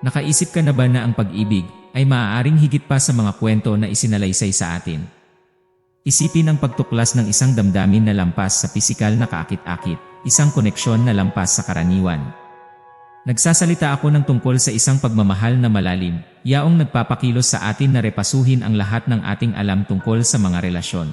Nakaisip ka na ba na ang pag-ibig ay maaaring higit pa sa mga kwento na isinalaysay sa atin? Isipin ang pagtuklas ng isang damdamin na lampas sa pisikal na kaakit-akit, isang koneksyon na lampas sa karaniwan. Nagsasalita ako ng tungkol sa isang pagmamahal na malalim, yaong nagpapakilos sa atin na repasuhin ang lahat ng ating alam tungkol sa mga relasyon.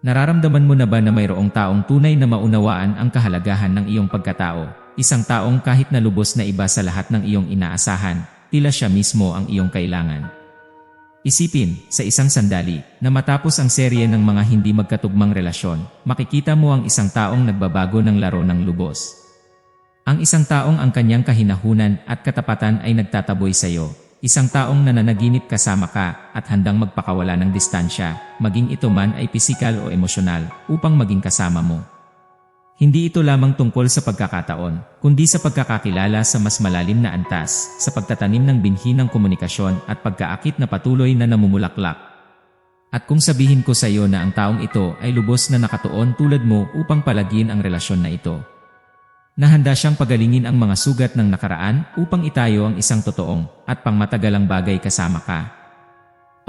Nararamdaman mo na ba na mayroong taong tunay na maunawaan ang kahalagahan ng iyong pagkatao? Isang taong kahit na lubos na iba sa lahat ng iyong inaasahan, tila siya mismo ang iyong kailangan. Isipin, sa isang sandali, na matapos ang serye ng mga hindi magkatugmang relasyon, makikita mo ang isang taong nagbabago ng laro ng lubos. Ang isang taong ang kanyang kahinahunan at katapatan ay nagtataboy sa iyo. Isang taong nananaginip kasama ka at handang magpakawala ng distansya, maging ito man ay pisikal o emosyonal, upang maging kasama mo. Hindi ito lamang tungkol sa pagkakataon, kundi sa pagkakakilala sa mas malalim na antas, sa pagtatanim ng binhi ng komunikasyon at pagkaakit na patuloy na namumulaklak. At kung sabihin ko sa iyo na ang taong ito ay lubos na nakatuon tulad mo upang palagin ang relasyon na ito, Nahanda siyang pagalingin ang mga sugat ng nakaraan upang itayo ang isang totoong at pangmatagalang bagay kasama ka.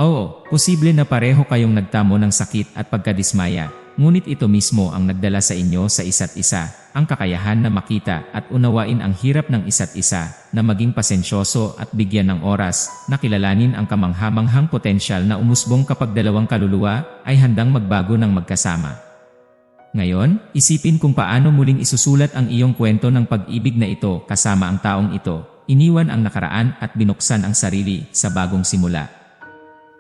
Oo, posible na pareho kayong nagtamo ng sakit at pagkadismaya, ngunit ito mismo ang nagdala sa inyo sa isa't isa, ang kakayahan na makita at unawain ang hirap ng isa't isa, na maging pasensyoso at bigyan ng oras, na kilalanin ang kamanghamanghang potensyal na umusbong kapag dalawang kaluluwa ay handang magbago ng magkasama. Ngayon, isipin kung paano muling isusulat ang iyong kwento ng pag-ibig na ito kasama ang taong ito, iniwan ang nakaraan at binuksan ang sarili sa bagong simula.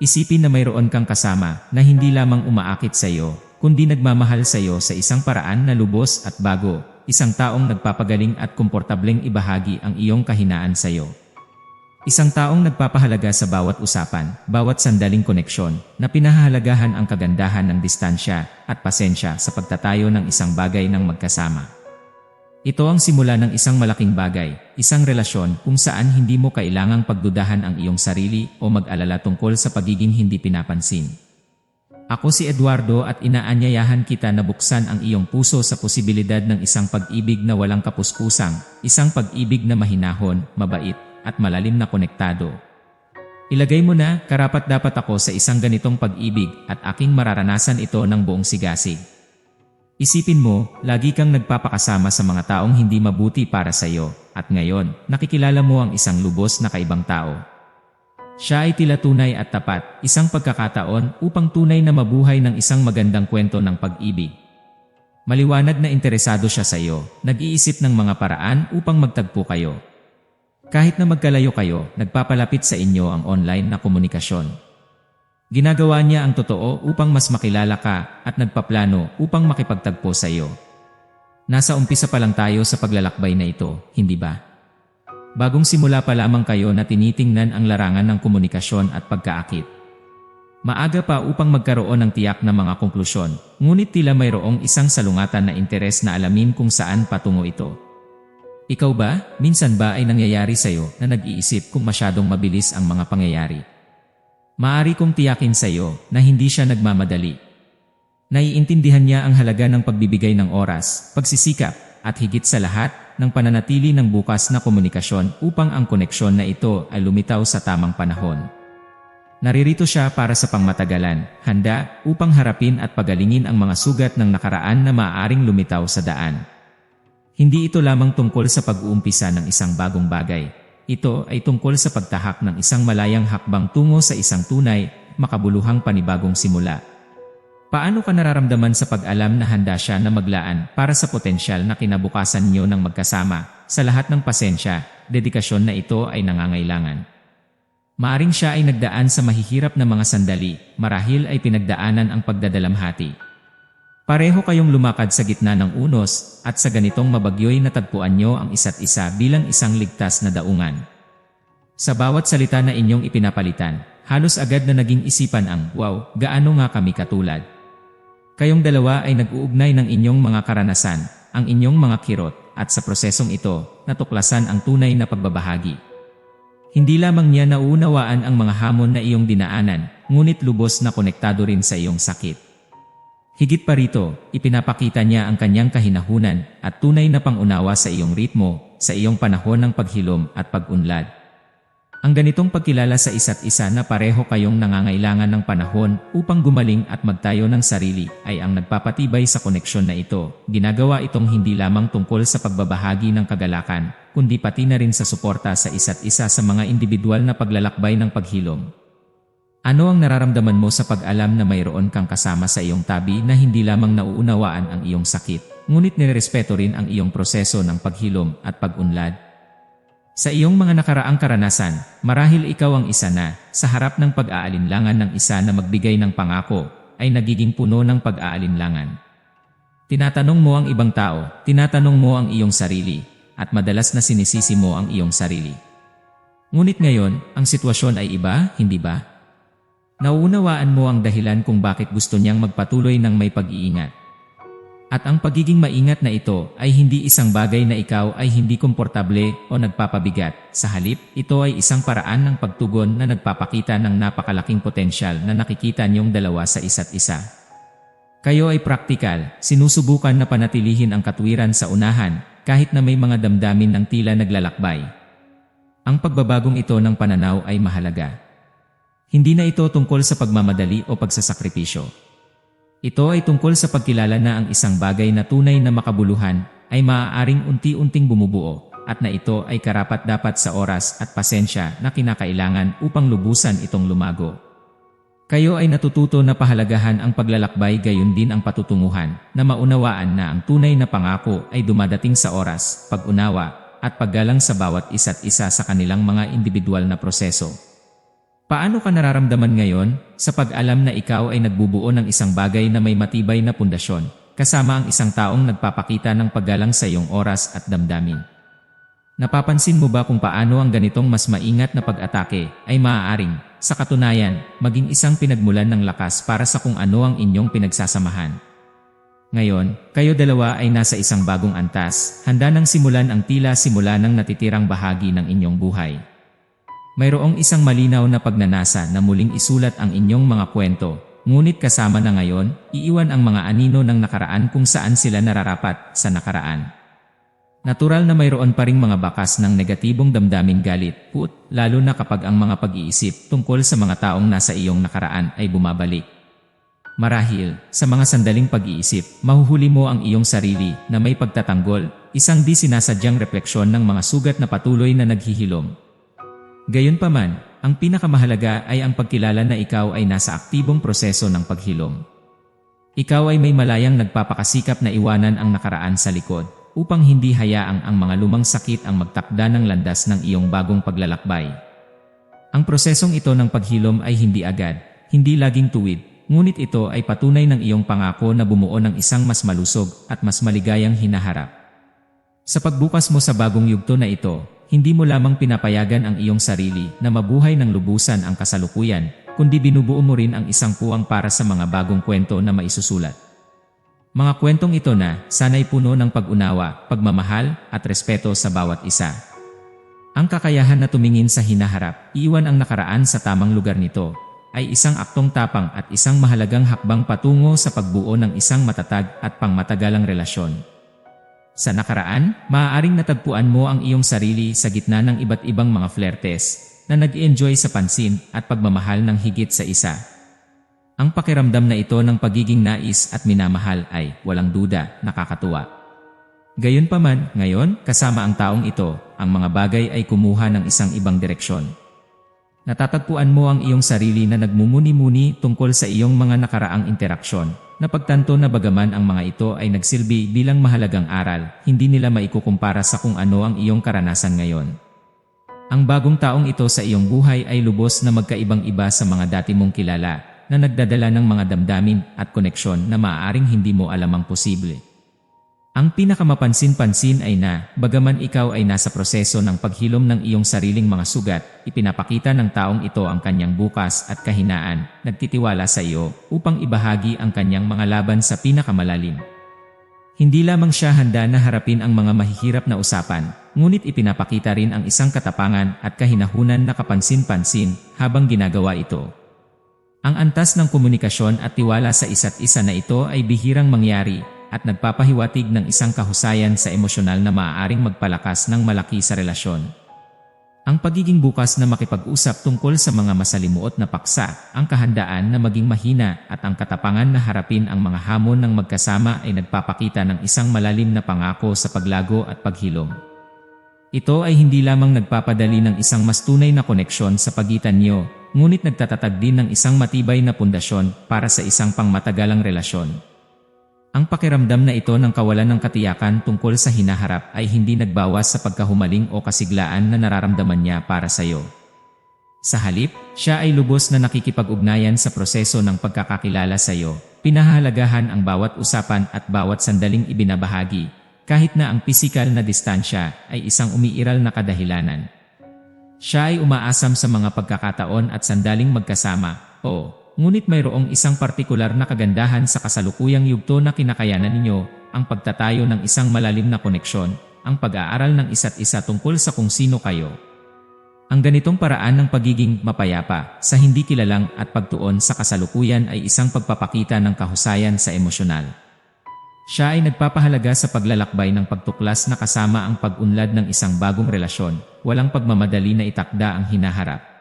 Isipin na mayroon kang kasama na hindi lamang umaakit sa iyo, kundi nagmamahal sa iyo sa isang paraan na lubos at bago, isang taong nagpapagaling at komportableng ibahagi ang iyong kahinaan sa iyo. Isang taong nagpapahalaga sa bawat usapan, bawat sandaling koneksyon, na pinahahalagahan ang kagandahan ng distansya at pasensya sa pagtatayo ng isang bagay ng magkasama. Ito ang simula ng isang malaking bagay, isang relasyon kung saan hindi mo kailangang pagdudahan ang iyong sarili o mag-alala tungkol sa pagiging hindi pinapansin. Ako si Eduardo at inaanyayahan kita na buksan ang iyong puso sa posibilidad ng isang pag-ibig na walang kapuskusang, isang pag-ibig na mahinahon, mabait, at malalim na konektado. Ilagay mo na, karapat dapat ako sa isang ganitong pag-ibig at aking mararanasan ito ng buong sigasig. Isipin mo, lagi kang nagpapakasama sa mga taong hindi mabuti para sa iyo, at ngayon, nakikilala mo ang isang lubos na kaibang tao. Siya ay tila tunay at tapat, isang pagkakataon upang tunay na mabuhay ng isang magandang kwento ng pag-ibig. Maliwanag na interesado siya sa iyo, nag-iisip ng mga paraan upang magtagpo kayo, kahit na magkalayo kayo, nagpapalapit sa inyo ang online na komunikasyon. Ginagawa niya ang totoo upang mas makilala ka at nagpaplano upang makipagtagpo sa iyo. Nasa umpisa pa lang tayo sa paglalakbay na ito, hindi ba? Bagong simula pa lamang kayo na tinitingnan ang larangan ng komunikasyon at pagkaakit. Maaga pa upang magkaroon ng tiyak na mga konklusyon, ngunit tila mayroong isang salungatan na interes na alamin kung saan patungo ito. Ikaw ba, minsan ba ay nangyayari sa iyo na nag-iisip kung masyadong mabilis ang mga pangyayari? Maari kong tiyakin sa iyo na hindi siya nagmamadali. Naiintindihan niya ang halaga ng pagbibigay ng oras, pagsisikap, at higit sa lahat, ng pananatili ng bukas na komunikasyon upang ang koneksyon na ito ay lumitaw sa tamang panahon. Naririto siya para sa pangmatagalan, handa upang harapin at pagalingin ang mga sugat ng nakaraan na maaaring lumitaw sa daan. Hindi ito lamang tungkol sa pag-uumpisa ng isang bagong bagay. Ito ay tungkol sa pagtahak ng isang malayang hakbang tungo sa isang tunay, makabuluhang panibagong simula. Paano ka nararamdaman sa pag-alam na handa siya na maglaan para sa potensyal na kinabukasan niyo ng magkasama? Sa lahat ng pasensya, dedikasyon na ito ay nangangailangan. Maaring siya ay nagdaan sa mahihirap na mga sandali, marahil ay pinagdaanan ang pagdadalamhati. Pareho kayong lumakad sa gitna ng unos at sa ganitong mabagyo'y natagpuan nyo ang isa't isa bilang isang ligtas na daungan. Sa bawat salita na inyong ipinapalitan, halos agad na naging isipan ang, wow, gaano nga kami katulad. Kayong dalawa ay nag-uugnay ng inyong mga karanasan, ang inyong mga kirot, at sa prosesong ito, natuklasan ang tunay na pagbabahagi. Hindi lamang niya nauunawaan ang mga hamon na iyong dinaanan, ngunit lubos na konektado rin sa iyong sakit. Higit pa rito, ipinapakita niya ang kanyang kahinahunan at tunay na pangunawa sa iyong ritmo, sa iyong panahon ng paghilom at pag-unlad. Ang ganitong pagkilala sa isa't isa na pareho kayong nangangailangan ng panahon upang gumaling at magtayo ng sarili ay ang nagpapatibay sa koneksyon na ito. Ginagawa itong hindi lamang tungkol sa pagbabahagi ng kagalakan, kundi pati na rin sa suporta sa isa't isa sa mga individual na paglalakbay ng paghilom. Ano ang nararamdaman mo sa pag-alam na mayroon kang kasama sa iyong tabi na hindi lamang nauunawaan ang iyong sakit, ngunit nirespeto rin ang iyong proseso ng paghilom at pag-unlad? Sa iyong mga nakaraang karanasan, marahil ikaw ang isa na, sa harap ng pag-aalinlangan ng isa na magbigay ng pangako, ay nagiging puno ng pag-aalinlangan. Tinatanong mo ang ibang tao, tinatanong mo ang iyong sarili, at madalas na sinisisi mo ang iyong sarili. Ngunit ngayon, ang sitwasyon ay iba, hindi ba? Nauunawaan mo ang dahilan kung bakit gusto niyang magpatuloy ng may pag-iingat. At ang pagiging maingat na ito ay hindi isang bagay na ikaw ay hindi komportable o nagpapabigat. Sa halip, ito ay isang paraan ng pagtugon na nagpapakita ng napakalaking potensyal na nakikita niyong dalawa sa isa't isa. Kayo ay praktikal, sinusubukan na panatilihin ang katwiran sa unahan kahit na may mga damdamin ng tila naglalakbay. Ang pagbabagong ito ng pananaw ay mahalaga. Hindi na ito tungkol sa pagmamadali o pagsasakripisyo. Ito ay tungkol sa pagkilala na ang isang bagay na tunay na makabuluhan ay maaaring unti-unting bumubuo at na ito ay karapat dapat sa oras at pasensya na kinakailangan upang lubusan itong lumago. Kayo ay natututo na pahalagahan ang paglalakbay gayon din ang patutunguhan na maunawaan na ang tunay na pangako ay dumadating sa oras, pag-unawa, at paggalang sa bawat isa't isa sa kanilang mga individual na proseso. Paano ka nararamdaman ngayon sa pag-alam na ikaw ay nagbubuo ng isang bagay na may matibay na pundasyon, kasama ang isang taong nagpapakita ng paggalang sa iyong oras at damdamin? Napapansin mo ba kung paano ang ganitong mas maingat na pag-atake ay maaaring, sa katunayan, maging isang pinagmulan ng lakas para sa kung ano ang inyong pinagsasamahan? Ngayon, kayo dalawa ay nasa isang bagong antas, handa nang simulan ang tila simula ng natitirang bahagi ng inyong buhay. Mayroong isang malinaw na pagnanasa na muling isulat ang inyong mga kwento, ngunit kasama na ngayon, iiwan ang mga anino ng nakaraan kung saan sila nararapat sa nakaraan. Natural na mayroon pa ring mga bakas ng negatibong damdaming galit, put, lalo na kapag ang mga pag-iisip tungkol sa mga taong nasa iyong nakaraan ay bumabalik. Marahil, sa mga sandaling pag-iisip, mahuhuli mo ang iyong sarili na may pagtatanggol, isang di sinasadyang refleksyon ng mga sugat na patuloy na naghihilom. Gayunpaman, ang pinakamahalaga ay ang pagkilala na ikaw ay nasa aktibong proseso ng paghilom. Ikaw ay may malayang nagpapakasikap na iwanan ang nakaraan sa likod upang hindi hayaang ang mga lumang sakit ang magtakda ng landas ng iyong bagong paglalakbay. Ang prosesong ito ng paghilom ay hindi agad, hindi laging tuwid, ngunit ito ay patunay ng iyong pangako na bumuo ng isang mas malusog at mas maligayang hinaharap. Sa pagbukas mo sa bagong yugto na ito, hindi mo lamang pinapayagan ang iyong sarili na mabuhay ng lubusan ang kasalukuyan, kundi binubuo mo rin ang isang puwang para sa mga bagong kwento na maisusulat. Mga kwentong ito na sanay puno ng pag-unawa, pagmamahal at respeto sa bawat isa. Ang kakayahan na tumingin sa hinaharap, iiwan ang nakaraan sa tamang lugar nito, ay isang aktong tapang at isang mahalagang hakbang patungo sa pagbuo ng isang matatag at pangmatagalang relasyon. Sa nakaraan, maaaring natagpuan mo ang iyong sarili sa gitna ng iba't ibang mga flertes na nag-enjoy sa pansin at pagmamahal ng higit sa isa. Ang pakiramdam na ito ng pagiging nais at minamahal ay, walang duda, nakakatuwa. Gayunpaman, ngayon, kasama ang taong ito, ang mga bagay ay kumuha ng isang ibang direksyon. Natatagpuan mo ang iyong sarili na nagmumuni-muni tungkol sa iyong mga nakaraang interaksyon Napagtanto na bagaman ang mga ito ay nagsilbi bilang mahalagang aral, hindi nila maikukumpara sa kung ano ang iyong karanasan ngayon. Ang bagong taong ito sa iyong buhay ay lubos na magkaibang iba sa mga dati mong kilala, na nagdadala ng mga damdamin at koneksyon na maaaring hindi mo alamang posible. Ang pinakamapansin-pansin ay na, bagaman ikaw ay nasa proseso ng paghilom ng iyong sariling mga sugat, ipinapakita ng taong ito ang kanyang bukas at kahinaan, nagtitiwala sa iyo, upang ibahagi ang kanyang mga laban sa pinakamalalim. Hindi lamang siya handa na harapin ang mga mahihirap na usapan, ngunit ipinapakita rin ang isang katapangan at kahinahunan na kapansin-pansin habang ginagawa ito. Ang antas ng komunikasyon at tiwala sa isa't isa na ito ay bihirang mangyari at nagpapahiwatig ng isang kahusayan sa emosyonal na maaaring magpalakas ng malaki sa relasyon. Ang pagiging bukas na makipag-usap tungkol sa mga masalimuot na paksa, ang kahandaan na maging mahina at ang katapangan na harapin ang mga hamon ng magkasama ay nagpapakita ng isang malalim na pangako sa paglago at paghilom. Ito ay hindi lamang nagpapadali ng isang mas tunay na koneksyon sa pagitan niyo, ngunit nagtatatag din ng isang matibay na pundasyon para sa isang pangmatagalang relasyon. Ang pakiramdam na ito ng kawalan ng katiyakan tungkol sa hinaharap ay hindi nagbawas sa pagkahumaling o kasiglaan na nararamdaman niya para sa iyo. Sa halip, siya ay lubos na nakikipag-ugnayan sa proseso ng pagkakakilala sa iyo, pinahalagahan ang bawat usapan at bawat sandaling ibinabahagi, kahit na ang pisikal na distansya ay isang umiiral na kadahilanan. Siya ay umaasam sa mga pagkakataon at sandaling magkasama, oo, Ngunit mayroong isang partikular na kagandahan sa kasalukuyang yugto na kinakayanan ninyo, ang pagtatayo ng isang malalim na koneksyon, ang pag-aaral ng isa't isa tungkol sa kung sino kayo. Ang ganitong paraan ng pagiging mapayapa sa hindi kilalang at pagtuon sa kasalukuyan ay isang pagpapakita ng kahusayan sa emosyonal. Siya ay nagpapahalaga sa paglalakbay ng pagtuklas na kasama ang pag-unlad ng isang bagong relasyon, walang pagmamadali na itakda ang hinaharap.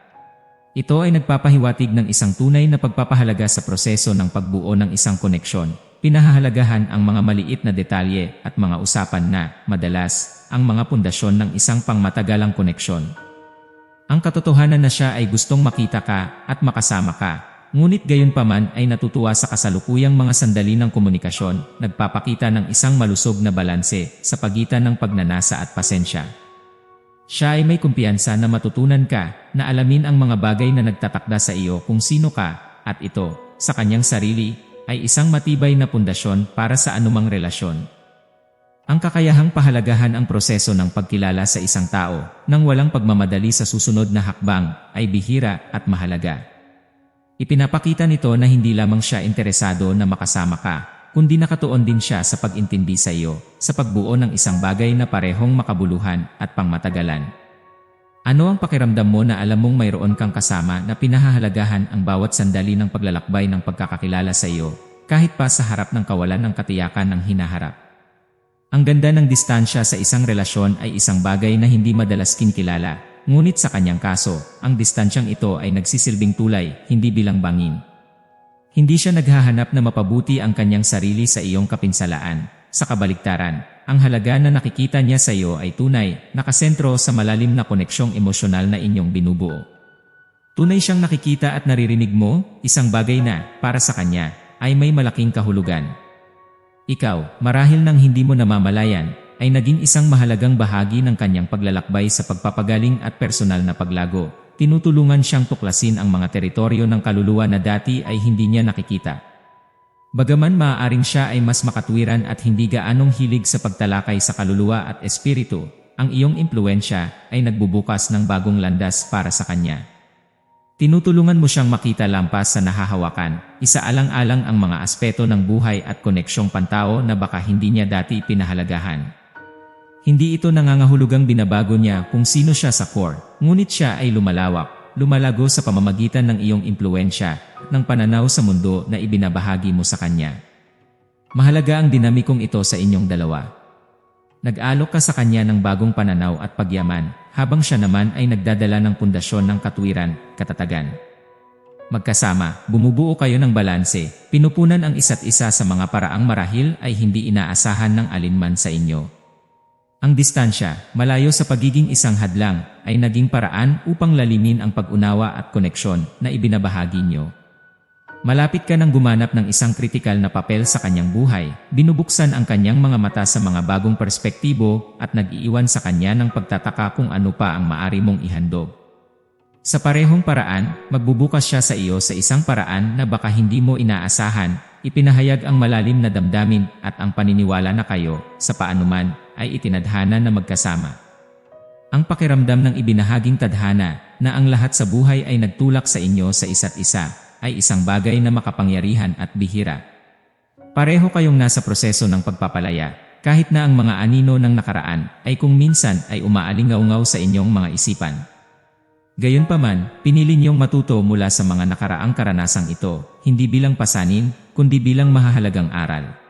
Ito ay nagpapahiwatig ng isang tunay na pagpapahalaga sa proseso ng pagbuo ng isang koneksyon. Pinahahalagahan ang mga maliit na detalye at mga usapan na, madalas, ang mga pundasyon ng isang pangmatagalang koneksyon. Ang katotohanan na siya ay gustong makita ka at makasama ka, ngunit gayon paman ay natutuwa sa kasalukuyang mga sandali ng komunikasyon, nagpapakita ng isang malusog na balanse sa pagitan ng pagnanasa at pasensya. Siya ay may kumpiyansa na matutunan ka na alamin ang mga bagay na nagtatakda sa iyo kung sino ka at ito, sa kanyang sarili, ay isang matibay na pundasyon para sa anumang relasyon. Ang kakayahang pahalagahan ang proseso ng pagkilala sa isang tao nang walang pagmamadali sa susunod na hakbang ay bihira at mahalaga. Ipinapakita nito na hindi lamang siya interesado na makasama ka, kundi nakatuon din siya sa pag-intindi sa iyo, sa pagbuo ng isang bagay na parehong makabuluhan at pangmatagalan. Ano ang pakiramdam mo na alam mong mayroon kang kasama na pinahahalagahan ang bawat sandali ng paglalakbay ng pagkakakilala sa iyo, kahit pa sa harap ng kawalan ng katiyakan ng hinaharap? Ang ganda ng distansya sa isang relasyon ay isang bagay na hindi madalas kinikilala, ngunit sa kanyang kaso, ang distansyang ito ay nagsisilbing tulay, hindi bilang bangin. Hindi siya naghahanap na mapabuti ang kanyang sarili sa iyong kapinsalaan. Sa kabaliktaran, ang halaga na nakikita niya sa iyo ay tunay, nakasentro sa malalim na koneksyong emosyonal na inyong binubuo. Tunay siyang nakikita at naririnig mo, isang bagay na, para sa kanya, ay may malaking kahulugan. Ikaw, marahil nang hindi mo namamalayan, ay naging isang mahalagang bahagi ng kanyang paglalakbay sa pagpapagaling at personal na paglago, tinutulungan siyang tuklasin ang mga teritoryo ng kaluluwa na dati ay hindi niya nakikita. Bagaman maaaring siya ay mas makatwiran at hindi gaanong hilig sa pagtalakay sa kaluluwa at espiritu, ang iyong impluensya ay nagbubukas ng bagong landas para sa kanya. Tinutulungan mo siyang makita lampas sa nahahawakan, isaalang-alang ang mga aspeto ng buhay at koneksyong pantao na baka hindi niya dati pinahalagahan. Hindi ito nangangahulugang binabago niya kung sino siya sa core, ngunit siya ay lumalawak, lumalago sa pamamagitan ng iyong impluensya, ng pananaw sa mundo na ibinabahagi mo sa kanya. Mahalaga ang dinamikong ito sa inyong dalawa. Nag-alok ka sa kanya ng bagong pananaw at pagyaman, habang siya naman ay nagdadala ng pundasyon ng katwiran, katatagan. Magkasama, bumubuo kayo ng balanse, pinupunan ang isa't isa sa mga paraang marahil ay hindi inaasahan ng alinman sa inyo. Ang distansya, malayo sa pagiging isang hadlang, ay naging paraan upang lalimin ang pag-unawa at koneksyon na ibinabahagi nyo. Malapit ka nang gumanap ng isang kritikal na papel sa kanyang buhay, binubuksan ang kanyang mga mata sa mga bagong perspektibo at nag-iiwan sa kanya ng pagtataka kung ano pa ang maari mong ihandog. Sa parehong paraan, magbubukas siya sa iyo sa isang paraan na baka hindi mo inaasahan, ipinahayag ang malalim na damdamin at ang paniniwala na kayo, sa paanuman, ay itinadhana na magkasama. Ang pakiramdam ng ibinahaging tadhana na ang lahat sa buhay ay nagtulak sa inyo sa isa't isa ay isang bagay na makapangyarihan at bihira. Pareho kayong nasa proseso ng pagpapalaya kahit na ang mga anino ng nakaraan ay kung minsan ay umaalingaungaw sa inyong mga isipan. Gayunpaman, pinili niyong matuto mula sa mga nakaraang karanasang ito, hindi bilang pasanin, kundi bilang mahahalagang aral.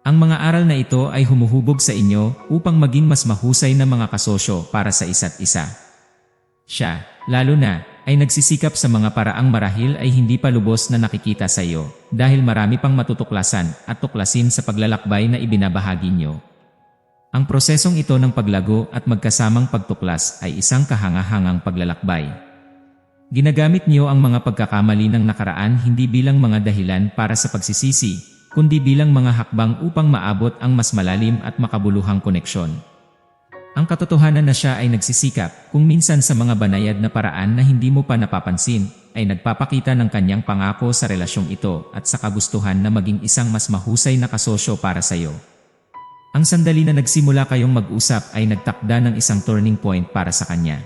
Ang mga aral na ito ay humuhubog sa inyo upang maging mas mahusay na mga kasosyo para sa isa't isa. Siya, lalo na, ay nagsisikap sa mga paraang marahil ay hindi pa lubos na nakikita sa iyo dahil marami pang matutuklasan at tuklasin sa paglalakbay na ibinabahagi niyo. Ang prosesong ito ng paglago at magkasamang pagtuklas ay isang kahangahangang paglalakbay. Ginagamit niyo ang mga pagkakamali ng nakaraan hindi bilang mga dahilan para sa pagsisisi, kundi bilang mga hakbang upang maabot ang mas malalim at makabuluhang koneksyon. Ang katotohanan na siya ay nagsisikap, kung minsan sa mga banayad na paraan na hindi mo pa napapansin, ay nagpapakita ng kanyang pangako sa relasyong ito at sa kagustuhan na maging isang mas mahusay na kasosyo para sa iyo. Ang sandali na nagsimula kayong mag-usap ay nagtakda ng isang turning point para sa kanya.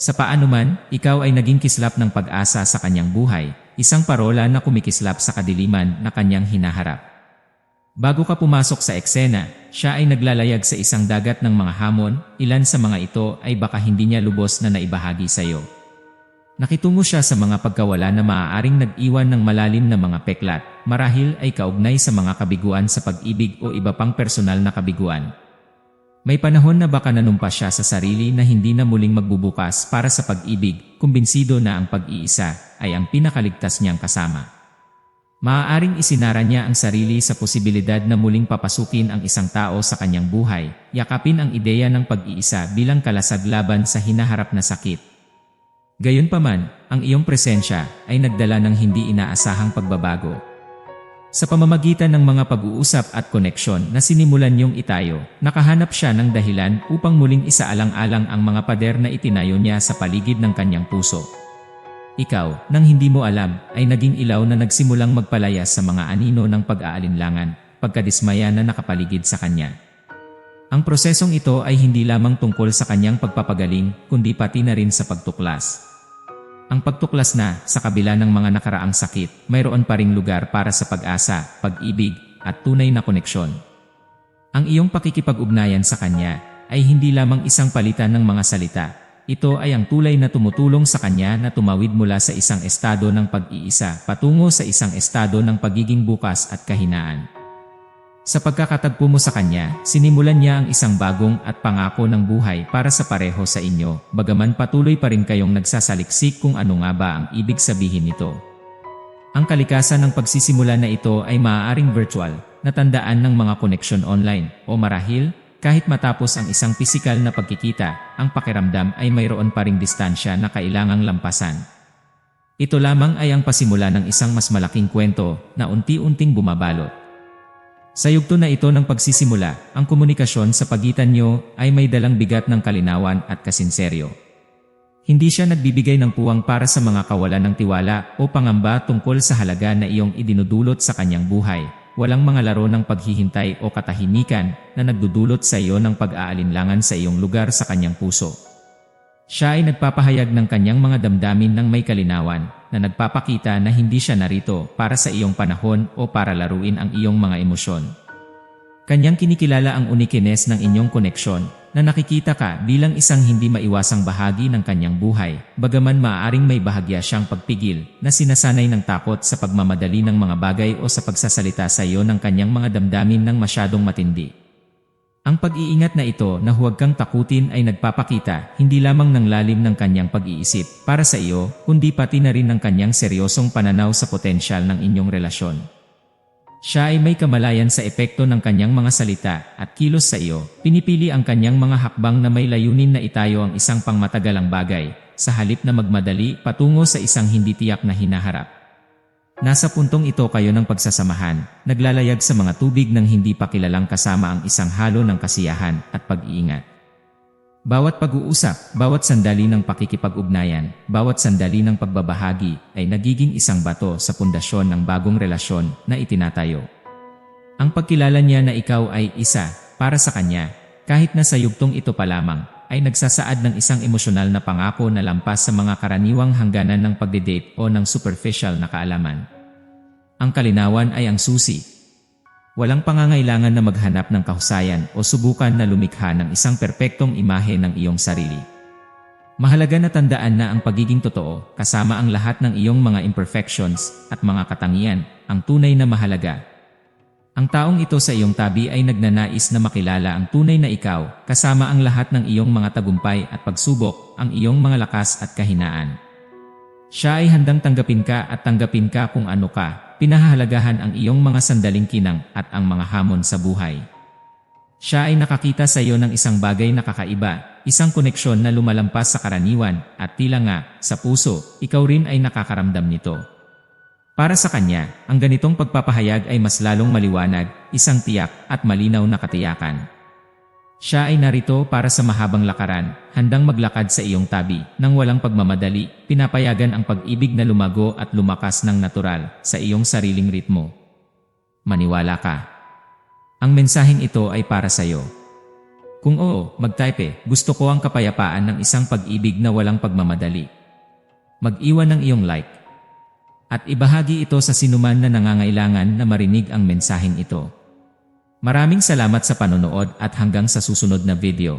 Sa paano man, ikaw ay naging kislap ng pag-asa sa kanyang buhay, isang parola na kumikislap sa kadiliman na kanyang hinaharap. Bago ka pumasok sa eksena, siya ay naglalayag sa isang dagat ng mga hamon, ilan sa mga ito ay baka hindi niya lubos na naibahagi sa iyo. Nakitungo siya sa mga pagkawala na maaaring nag-iwan ng malalim na mga peklat, marahil ay kaugnay sa mga kabiguan sa pag-ibig o iba pang personal na kabiguan. May panahon na baka nanumpa siya sa sarili na hindi na muling magbubukas para sa pag-ibig, kumbinsido na ang pag-iisa ay ang pinakaligtas niyang kasama. Maaaring isinara niya ang sarili sa posibilidad na muling papasukin ang isang tao sa kanyang buhay, yakapin ang ideya ng pag-iisa bilang kalasag laban sa hinaharap na sakit. Gayunpaman, ang iyong presensya ay nagdala ng hindi inaasahang pagbabago. Sa pamamagitan ng mga pag-uusap at koneksyon na sinimulan niyong itayo, nakahanap siya ng dahilan upang muling isaalang-alang ang mga pader na itinayo niya sa paligid ng kanyang puso. Ikaw, nang hindi mo alam, ay naging ilaw na nagsimulang magpalayas sa mga anino ng pag-aalinlangan, pagkadismaya na nakapaligid sa kanya. Ang prosesong ito ay hindi lamang tungkol sa kanyang pagpapagaling, kundi pati na rin sa pagtuklas. Ang pagtuklas na, sa kabila ng mga nakaraang sakit, mayroon pa ring lugar para sa pag-asa, pag-ibig, at tunay na koneksyon. Ang iyong pakikipag-ugnayan sa kanya ay hindi lamang isang palitan ng mga salita, ito ay ang tulay na tumutulong sa kanya na tumawid mula sa isang estado ng pag-iisa patungo sa isang estado ng pagiging bukas at kahinaan. Sa pagkakatagpo mo sa kanya, sinimulan niya ang isang bagong at pangako ng buhay para sa pareho sa inyo, bagaman patuloy pa rin kayong nagsasaliksik kung ano nga ba ang ibig sabihin nito. Ang kalikasan ng pagsisimula na ito ay maaaring virtual, natandaan ng mga koneksyon online, o marahil, kahit matapos ang isang pisikal na pagkikita, ang pakiramdam ay mayroon pa ring distansya na kailangang lampasan. Ito lamang ay ang pasimula ng isang mas malaking kwento na unti-unting bumabalot. Sa yugto na ito ng pagsisimula, ang komunikasyon sa pagitan nyo ay may dalang bigat ng kalinawan at kasinseryo. Hindi siya nagbibigay ng puwang para sa mga kawalan ng tiwala o pangamba tungkol sa halaga na iyong idinudulot sa kanyang buhay, walang mga laro ng paghihintay o katahimikan na nagdudulot sa iyo ng pag-aalinlangan sa iyong lugar sa kanyang puso. Siya ay nagpapahayag ng kanyang mga damdamin ng may kalinawan na nagpapakita na hindi siya narito para sa iyong panahon o para laruin ang iyong mga emosyon. Kanyang kinikilala ang unikines ng inyong koneksyon na nakikita ka bilang isang hindi maiwasang bahagi ng kanyang buhay, bagaman maaaring may bahagya siyang pagpigil na sinasanay ng takot sa pagmamadali ng mga bagay o sa pagsasalita sa iyo ng kanyang mga damdamin ng masyadong matindi. Ang pag-iingat na ito na huwag kang takutin ay nagpapakita hindi lamang ng lalim ng kanyang pag-iisip para sa iyo, kundi pati na rin ng kanyang seryosong pananaw sa potensyal ng inyong relasyon. Siya ay may kamalayan sa epekto ng kanyang mga salita at kilos sa iyo. Pinipili ang kanyang mga hakbang na may layunin na itayo ang isang pangmatagalang bagay, sa halip na magmadali patungo sa isang hindi tiyak na hinaharap. Nasa puntong ito kayo ng pagsasamahan, naglalayag sa mga tubig ng hindi pa kilalang kasama ang isang halo ng kasiyahan at pag-iingat. Bawat pag-uusap, bawat sandali ng pakikipag-ugnayan, bawat sandali ng pagbabahagi ay nagiging isang bato sa pundasyon ng bagong relasyon na itinatayo. Ang pagkilala niya na ikaw ay isa para sa kanya, kahit na sa yugtong ito pa lamang, ay nagsasaad ng isang emosyonal na pangako na lampas sa mga karaniwang hangganan ng pagdedate o ng superficial na kaalaman. Ang kalinawan ay ang susi Walang pangangailangan na maghanap ng kahusayan o subukan na lumikha ng isang perpektong imahe ng iyong sarili. Mahalaga na tandaan na ang pagiging totoo, kasama ang lahat ng iyong mga imperfections at mga katangian, ang tunay na mahalaga. Ang taong ito sa iyong tabi ay nagnanais na makilala ang tunay na ikaw, kasama ang lahat ng iyong mga tagumpay at pagsubok, ang iyong mga lakas at kahinaan. Siya ay handang tanggapin ka at tanggapin ka kung ano ka, pinahahalagahan ang iyong mga sandaling kinang at ang mga hamon sa buhay. Siya ay nakakita sa iyo ng isang bagay na kakaiba, isang koneksyon na lumalampas sa karaniwan, at tila nga, sa puso, ikaw rin ay nakakaramdam nito. Para sa kanya, ang ganitong pagpapahayag ay mas lalong maliwanag, isang tiyak at malinaw na katiyakan. Siya ay narito para sa mahabang lakaran, handang maglakad sa iyong tabi, nang walang pagmamadali, pinapayagan ang pag-ibig na lumago at lumakas ng natural sa iyong sariling ritmo. Maniwala ka. Ang mensaheng ito ay para sa iyo. Kung oo, mag-type gusto ko ang kapayapaan ng isang pag-ibig na walang pagmamadali. Mag-iwan ng iyong like. At ibahagi ito sa sinuman na nangangailangan na marinig ang mensaheng ito. Maraming salamat sa panonood at hanggang sa susunod na video.